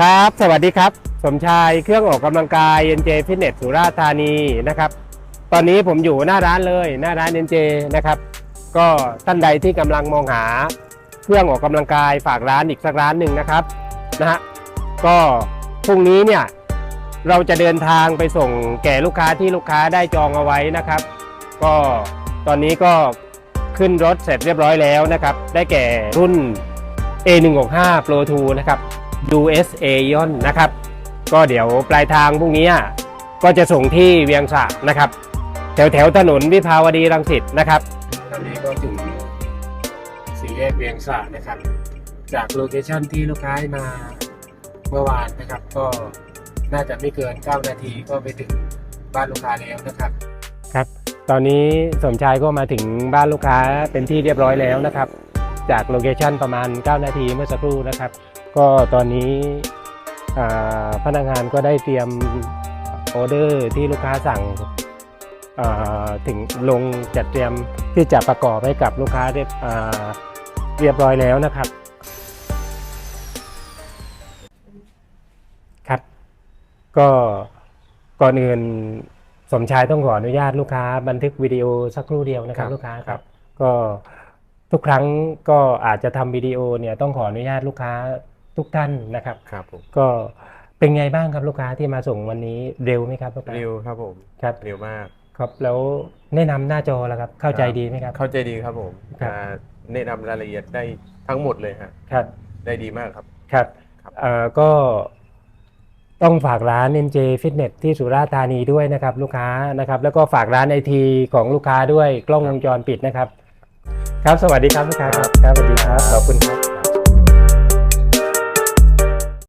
ครับ สวัสดีครับ สมชายเครื่องออกกำลังกาย NJ Fitness สุราษฎร์ธานีนะครับ ตอนนี้ผมอยู่หน้าร้านเลยหน้าร้าน NJ นะครับ ก็ท่านใดที่กำลังมองหาเครื่องออกกำลังกายฝากร้านอีกสักร้านหนึ่งนะครับนะฮะก็พรุ่งนี้เนี่ยเราจะเดินทางไปส่งแก่ลูกค้าที่ลูกค้าได้จองเอาไว้นะครับ ก็ตอนนี้ก็ขึ้นรถเสร็จเรียบร้อยแล้วนะครับ ได้แก่รุ่น A165 Pro 2 นะครับ USA Ion นะครับ ก็เดี๋ยวปลายทางพรุ่งนี้ก็จะส่งที่เวียงสะนะครับ แถวแถวถนนวิภาวดีรังสิตนะครับ ตอนนี้ก็ถึงสี่แยกเวียงสะนะครับ จากโลเคชั่นที่ลูกค้าให้มาเมื่อวานนะครับ ก็น่าจะไม่เกิน 9 นาทีก็ไปถึงบ้านลูกค้าแล้วนะครับครับ ตอนนี้สมชายก็มาถึงบ้านลูกค้าเป็นที่เรียบร้อยแล้วนะครับ จากโลเคชั่นประมาณ 9 นาทีเมื่อสักครู่นะครับ ก็ตอนนี้อ่าพนักงานก็ได้เตรียมออเดอร์ที่ลูกค้าสั่งอ่าถึงลงจัดเตรียมที่จะประกอบให้กับลูกค้าเรียบอ่าเรียบร้อยแล้วนะครับครับ ก็ก่อนอื่นสมชายต้องขออนุญาตลูกค้า บันทึกวิดีโอสักครู่เดียวนะครับครับลูกค้าครับ ก็ทุกครั้งก็อาจจะทำวิดีโอเนี่ยต้องขออนุญาตลูกค้า ทุกท่านนะครับครับผมก็เป็นไงบ้างครับลูกค้าที่มาส่งวันนี้เร็วไหมครับลูกค้าเร็วครับผมครับเร็วมากครับแล้วแนะนำหน้าจอแล้วครับเข้าใจดีไหมครับ เข้าใจดีครับผมครับอ่าแนะนำรายละเอียดได้ทั้งหมดเลยฮะครับ ได้ดีมากครับครับครับเอ่อก็ต้องฝากร้าน NJ Fitness ที่สุราษฎร์ธานีด้วยนะครับ ลูกค้านะครับ แล้วก็ฝากร้านไอทีของลูกค้าด้วยกล้องวงจรปิดนะครับ ครับสวัสดีครับลูกค้าครับครับสวัสดีครับขอบคุณครับ